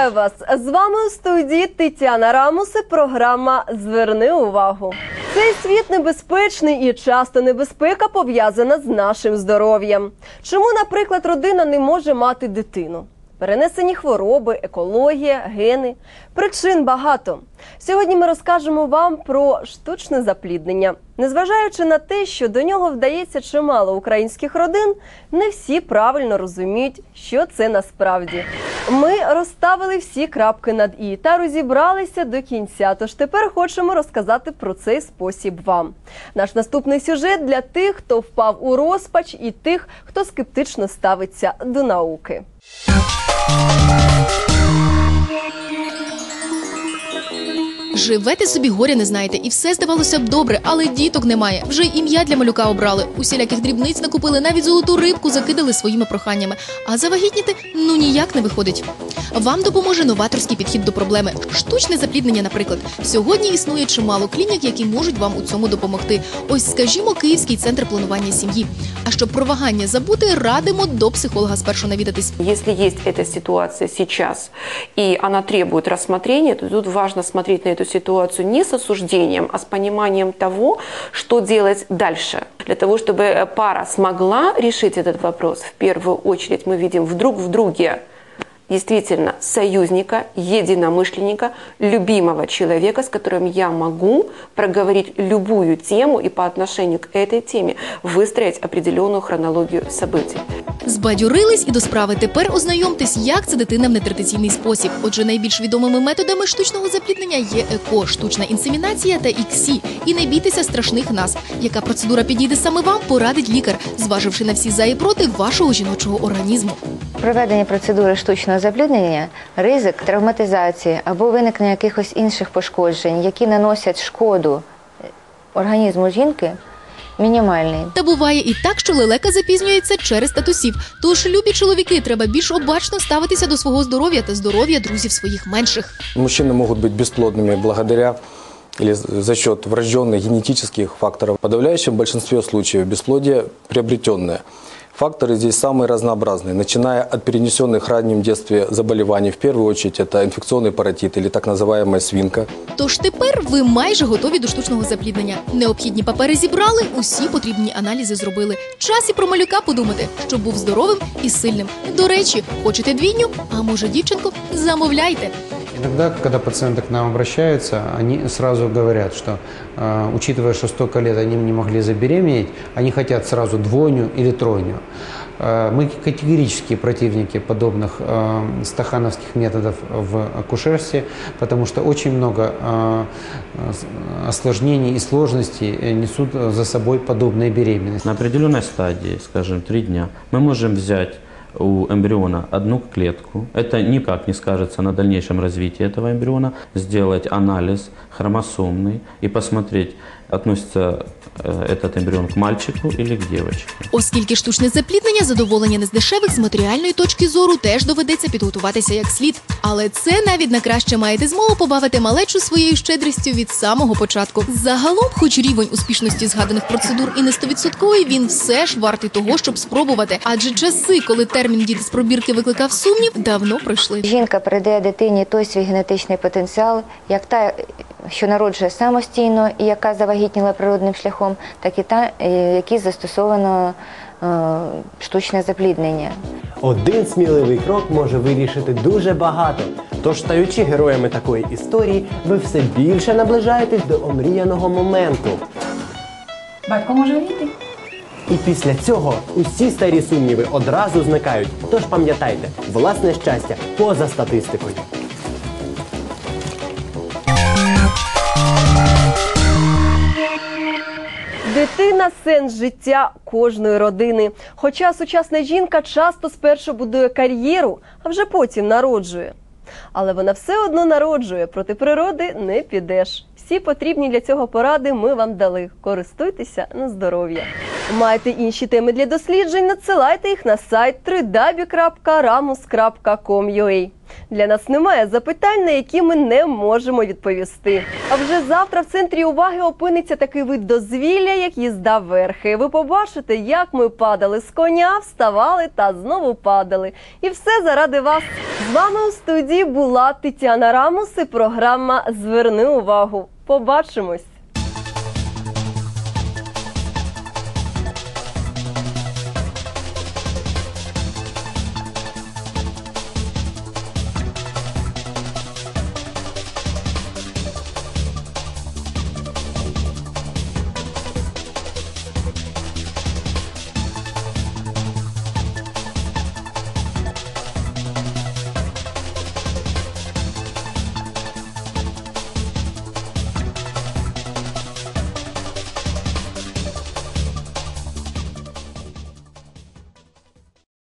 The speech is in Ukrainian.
Вітаю вас! З вами у студії Тетяна Рамус і програма Зверни увагу. Цей світ небезпечний і часто небезпека пов'язана з нашим здоров'ям. Чому, наприклад, родина не може мати дитину? Перенесені хвороби, екологія, гени. Причин багато. Сьогодні ми розкажемо вам про штучне запліднення. Незважаючи на те, що до нього вдається чимало українських родин, не всі правильно розуміють, що це насправді. Ми розставили всі крапки над і та розібралися до кінця. Тож тепер хочемо розказати про цей спосіб вам. Наш наступний сюжет для тих, хто впав у розпач, і тих, хто скептично ставиться до науки. Живете собі горя не знаєте, і все здавалося б добре, але діток немає. Вже ім'я для малюка обрали. Усіляких дрібниць накупили, навіть золоту рибку закидали своїми проханнями. А завагітніти ну ніяк не виходить. Вам допоможе новаторський підхід до проблеми. Штучне запліднення, наприклад. Сьогодні існує чимало клінік, які можуть вам у цьому допомогти. Ось, скажімо, Київський центр планування сім'ї. А щоб про вагання забути, радимо до психолога спершу навідатись. Если есть эта ситуация сейчас, и она требует рассмотрения, то тут важно смотреть на эту ситуацию не с осуждением, а с пониманием того, что делать дальше. Для того, чтобы э, пара смогла решить этот вопрос, в первую очередь мы видим вдруг в друге действительно союзника, единомышленника, любимого человека, с которым я могу проговорить любую тему и по отношению к этой теме выстроить определенную хронологию событий. Збадьорились і до справи. Тепер ознайомтесь, як це дитина в нетрадиційний спосіб. Отже, найбільш відомими методами штучного запліднення є ЕКО, штучна інсемінація та іксі. І не бійтеся страшних назв. Яка процедура підійде саме вам, порадить лікар, зваживши на всі за і проти вашого жіночого організму. Проведення процедури штучного запліднення, ризик травматизації або виникнення якихось інших пошкоджень, які наносять шкоду організму жінки, мінімальний. Та буває і так, що лелека запізнюється через татусів. Тож, любі чоловіки, треба більш обачно ставитися до свого здоров'я та здоров'я друзів своїх менших. Мужчины могут быть бесплодными благодаря или за счет врожденных генетических факторов. В подавляющем большинстве случаев бесплодие приобретенное. Факторы здесь самые разнообразные, начиная от перенесенных в раннем детстве заболеваний. В первую очередь это инфекционный паротит или так называемая свинка. Тож тепер ви майже готові до штучного запліднення. Необхідні папери зібрали, усі потрібні аналізи зробили. Час і про малюка подумати, щоб був здоровим і сильним. До речі, хочете двійню? А може, дівчинку? Замовляйте. Иногда, когда пациенты к нам обращаются, они сразу говорят, что э, учитывая, что столько лет они не могли забеременеть, они хотят сразу двойню или тройню. Э, Мы категорические противники подобных э, стахановских методов в акушерстве, потому что очень много осложнений и сложностей э, несут за собой подобные беременности. На определенной стадии, скажем, три дня, мы можем взять у эмбриона одну клетку. Это никак не скажется на дальнейшем развитии этого эмбриона. Сделать анализ хромосомный и посмотреть, относится э, этот эмбрион к мальчику или к девочке. Оскільки штучне запліднення задоволення не з дешевих, з матеріальної точки зору теж доведеться підготуватися як слід. Але це навіть на краще маєте змогу побавити малечу своєю щедрістю від самого початку. Загалом, хоч рівень успішності згаданих процедур і не стовідсотковий, він все ж вартий того, щоб спробувати. Адже часи, коли термін діти з пробірки викликав сумнів, давно пройшли. Жінка передає дитині той свій генетичний потенціал, як та, що народжує самостійно і яка завагітніла природним шляхом, так і та, е, якій застосовано е, штучне запліднення. Один сміливий крок може вирішити дуже багато. Тож, стаючи героями такої історії, ви все більше наближаєтесь до омріяного моменту. Батько може вийти. І після цього усі старі сумніви одразу зникають. Тож пам'ятайте, власне щастя поза статистикою. Дитина сенс життя кожної родини. Хоча сучасна жінка часто спершу будує кар'єру, а вже потім народжує. Але вона все одно народжує, проти природи не підеш. Всі потрібні для цього поради ми вам дали. Користуйтеся на здоров'я. Маєте інші теми для досліджень? Надсилайте їх на сайт www.ramus.com.ua Для нас немає запитань, на які ми не можемо відповісти. А вже завтра в центрі уваги опиниться такий вид дозвілля, як їзда верхи. Ви побачите, як ми падали з коня, вставали та знову падали. І все заради вас. З вами у студії була Тетяна Рамус і програма Зверни увагу. Побачимось.